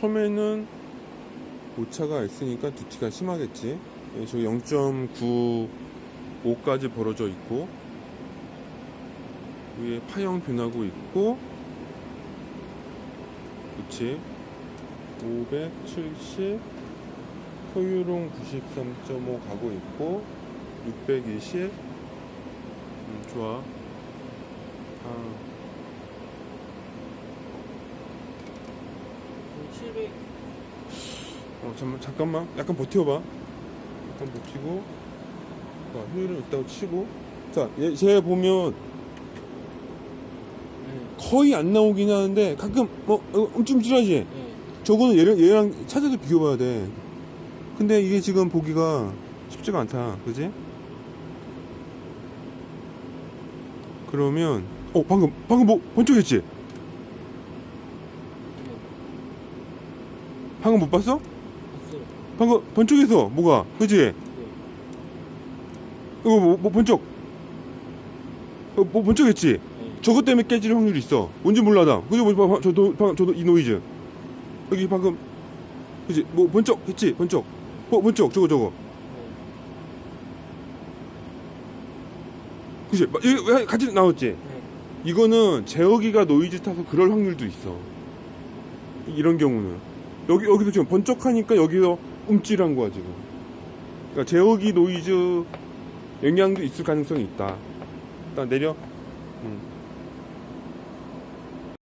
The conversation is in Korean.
처음에는 오차가 있으니까 두티가 심하겠지. 예, 저 0.95까지 벌어져 있고 위에 파형 변하고 있고 그치? 570 소유롱 93.5 가고 있고 620 음, 좋아. 아, 어, 잠만, 잠깐만. 약간 버텨봐. 약간 버티고. 자, 효율은 있다고 치고. 자, 얘, 쟤 보면 네. 거의 안 나오긴 하는데 가끔 뭐 어, 움찔움찔하지. 네. 저거는 얘랑, 얘랑 찾아서 비교봐야 돼. 근데 이게 지금 보기가 쉽지가 않다. 그지? 그러면 어 방금 방금 뭐 번쩍했지? 방금 못 봤어? 봤어요. 방금 번쩍해서 뭐가 그지? 네. 이거 뭐, 뭐 번쩍 어, 뭐 번쩍했지? 네. 저것 때문에 깨질 확률이 있어. 뭔지 몰라, 나. 그죠? 뭐, 봐, 저도, 방, 저도 이 노이즈. 여기 방금, 그지? 뭐, 번쩍 했지? 번쩍. 어, 번쩍, 저거, 저거. 그지? 왜 같이 나왔지? 네. 이거는 제어기가 노이즈 타서 그럴 확률도 있어. 이런 경우는. 여기, 여기서 지금 번쩍하니까 여기서 움찔한 거야, 지금. 그러니까 제어기 노이즈 영향도 있을 가능성이 있다. 일단 내려. 음.